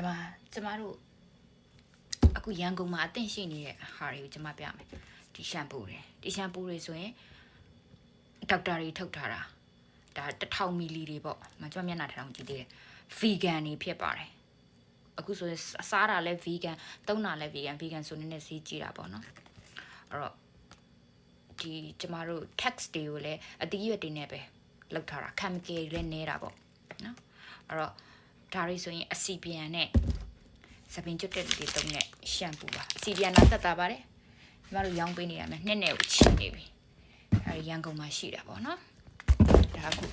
ဒီမှာကျမတို့အခုရန်ကုန်မှာအသင့်ရှိနေတဲ့ဟာတွေကိုကျမပြမယ်ဒီရှမ်ပူတွေဒီရှမ်ပူတွေဆိုရင်ဒေါက်တာတွေထုတ်ထားတာဒါ1000မီလီတွေပေါ့မကျမမျက်နှာထောင်ကြည့်သေးတယ် vegan တွေဖြစ်ပါတယ်အခုဆိုရင်အစားတာလည်း vegan သုံးတာလည်း vegan vegan ဆိုနေနဲ့ဈေးကြီးတာပေါ့နော်အဲ့တော့ဒီကျမတို့ text တွေကိုလည်းအတီးရွက်တွေနဲ့ပဲလောက်ထားတာ chemical တွေလည်းနေတာပေါ့နော်အဲ့တော့ ဒါတွေဆိုရင်အစီပြန်နဲ့စပင်ကျွတ်တက်တွေတုံးနဲ့ရှမ်ပူပါအစီပြန်နာသက်တာပါတယ်ကျမတို့ရောင်းပေးနေရမယ်နှစ်နဲ့ကိုချီနေပြီအဲ့ဒီရန်ကုန်မှာရှိတာပေါ့နော်ဒါအခု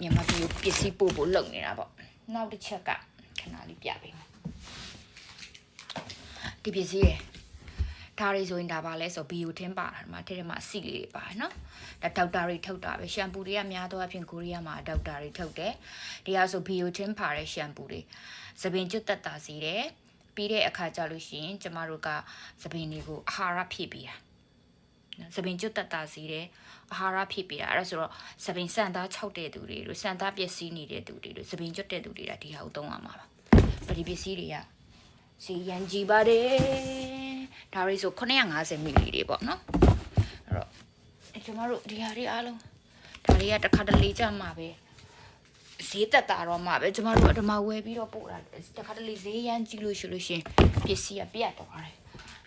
မြန်မာပြည်ကိုပစ္စည်းပို့ဖို့လုပ်နေတာပေါ့နောက်တစ်ချက်ကခဏလေးပြပေးမယ်ဒီပစ္စည်းရယ် ဒါတွေဆိုရင်ဒါပါလဲဆိုဘီယိုထင်းပါတာဒီမှာထဲထဲမှာအစီလေးတွေပါတယ်နော်ဒါဒေါက်တာတွေထုတ်တာပဲရှမ်ပူတွေကများသောအားဖြင့်ကိုရီးယားမှာဒေါက်တာတွေထုတ်တယ်ဒီဟာဆိုဘီယိုထင်းပါတဲ့ရှမ်ပူတွေသပင်ကျွတ်တက်တာစီတယ်ပြီးတဲ့အခါကျလို့ရှိရင်ကျမတို့ကသပင်တွေကိုအာဟာရဖြည့်ပေးတာနော်သပင်ကျွတ်တက်တာစီတယ်အာဟာရဖြည့်ပေးတာအဲ့ဒါဆိုတော့သပင်စံသား၆တဲ့သူတွေတို့စံသားပျက်စီးနေတဲ့သူတွေတို့သပင်ကျွတ်တဲ့သူတွေကဒီဟာကိုသုံးရမှာပါပဒီပစ္စည်းတွေကစီရန်ကြီးပါတယ် ဒါတွေဆို950မီလီတွေပေါ့နော်အဲ့တော့အဲကျမတို့ဒီဟာတွေအားလုံးဒါတွေကတစ်ခါတလေကြမှာပဲဈေးတက်တာတော့မှပဲကျမတို့အဓမ္မဝယ်ပြီးတော့ပို့တာတစ်ခါတလေဈေးရမ်းကြည့်လို့ရှိလို့ရှင်ပစ္စည်းကပြတ်သွားတယ်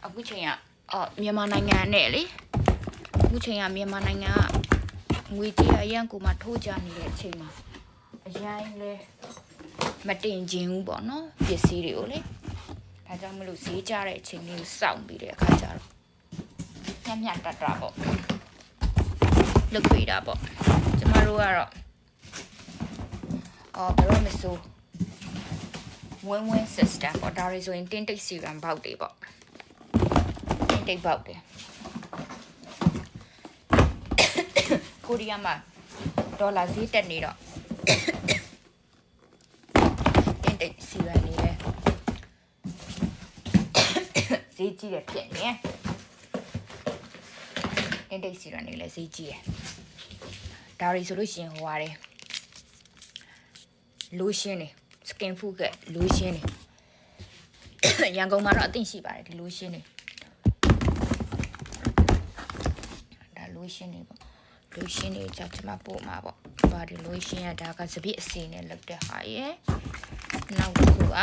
အခုချိန်ကအော်မြန်မာနိုင်ငံနဲ့လေအခုချိန်ကမြန်မာနိုင်ငံကငွေကြေးအရန်ကိုမှထိုးကြနေတဲ့အချိန်မှာအရင်လဲမတင်ခြင်းဘူးပေါ့နော်ပစ္စည်းတွေကိုလေ ဒါကြောင့်မလို့ဈေးကြတဲ့အချိန်လေးကိုစောင့်ပြီးတဲ့အခါကျတော့ညံ့ညံ့တတ်တာပေါ့လုတ်ပြတာပေါ့ကျမတို့ကတော့အော်ဘယ်တော့မဆို win win system ပေါ့ဒါတွေဆိုရင်တင်းတိတ်စီရန်ပေါက်တွေပေါ့တင်းတိတ်ပေါက်တယ်ကိုရီးယားမှာဒေါ်လာဈေးတက်နေတော့တင်းတိတ်စီရန်နေလဲ ဈေးကြီးတယ်ဖြစ်နေတင်းတိတ်စီရန်နေလဲဈေးကြီးတယ်ဒါတွေဆိုလို့ရှိရင်ဟိုပါတယ် lotion တွေ skin food က lotion တွေရန်ကုန်မှာတော့အသင့်ရှိပါတယ်ဒီ lotion တွေဒါ lotion တွေပေါ့ lotion တွေကြောင့်ကျွန်မပို့မှာပေါ့ဘာဒီ lotion ကဒါကစပစ်အစီနဲ့လုပ်တဲ့ဟာရယ်နောက်တစ်ခုက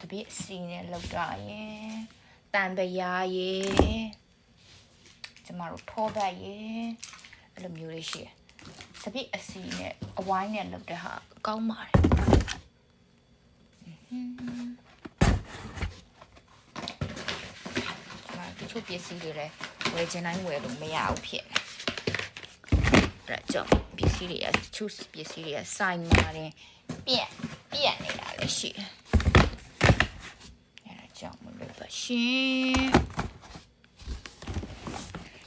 စပစ်အစီနဲ့လုပ်တာရယ် တန်ပရာရယ်ကျွန်မတို့ထောပတ်ရယ်အဲ့လိုမျိုးလေးရှိတယ်စပစ်အစီနဲ့အဝိုင်းနဲ့လုပ်တဲ့ဟာကောင်းပါတယ်မှာတချို့ပစ္စည်းတွေလည်းဝယ်ချင်တိုင်းဝယ်လို့မရဘူးဖြစ်နေအဲ့ဒါကြောင့်ပစ္စည်းတွေကတချို့ပစ္စည်းတွေကစိုင်းမာတယ်ပြက်ပြက်နေတာလည်းရှိတယ်အဲ့ဒါကြောင့်မလို့ပါ ရှင်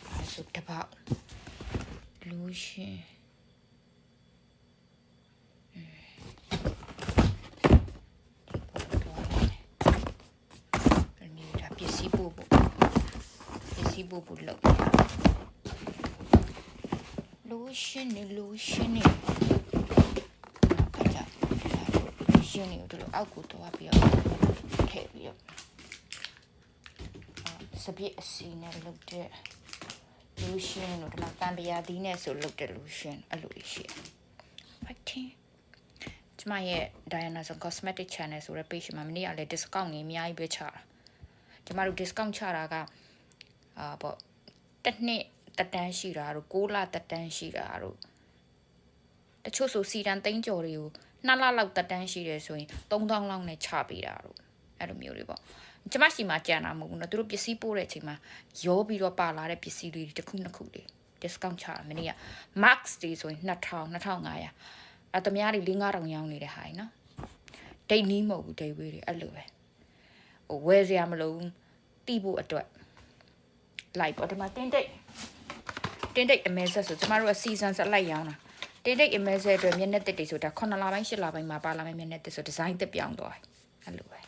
အဲ့ဆိုတပေါက်လူရှင်အမြင်ဒါပစ္စည်းပို့ဖို့ပစ္စည်းပို့ဖို့လုပ်လိုရှင်နေလိုရှင်နေခါကြလိုရှင်နေတို့အောက်ကိုတော့ပြီးတော့ထည့်ပြီးတော့ စပစ်အစီနဲ့လုပ်တဲ့လိုရှင်တို့ဒီမှာတံပရာသီးနဲ့ဆိုလုပ်တဲ့လိုရှင်အဲ့လိုရှိတယ်ဟုတ်တယ်ကျမရဲ့ Diana Son Cosmetic Channel ဆိုတဲ့ page မှာမနေ့ကလည်း discount တွေအများကြီးပဲချတာကျမတို့ discount ချတာကအာပေါ့တစ်နှစ်တက်တန်းရှိတာတို့6လတက်တန်းရှိတာတို့တချို့ဆိုစီတန်သိန်းကျော်တွေကို2လလောက်တက်တန်းရှိတယ်ဆိုရင်3000လောက်နဲ့ချပေးတာတို့အဲ့လိုမျိုးတွေပေါ့ ကျမစီမှာကြံတာမဟုတ်ဘူးနော်သူတို့ပစ္စည်းပို့တဲ့အချိန်မှာရောပြီးတော့ပါလာတဲ့ပစ္စည်းတွေတစ်ခုနှစ်ခုတွေ discount ချတာမနေ့က max တွေဆိုရင်2000 2500အတမရတွေ4-5000ရောင်းနေတဲ့ဟာနော်ဒိတ်နီးမဟုတ်ဘူးဒိတ်ဝေးတွေအဲ့လိုပဲဟိုဝယ်စရာမလိုဘူးတီးဖို့အတွက် like ပေါ့ဒီမှာတင်းတိတ်တင်းတိတ် amazon ဆိုကျမတို့က season ဆက်လိုက်ရောင်းတာတင်းတိတ် amazon အတွက်မျက်နှာသစ်တွေဆိုတာ9လပိုင်း10လပိုင်းမှာပါလာမယ့်မျက်နှာသစ်ဆိုဒီဇိုင်းသစ်ပြောင်းသွားတယ်အဲ့လိုပဲ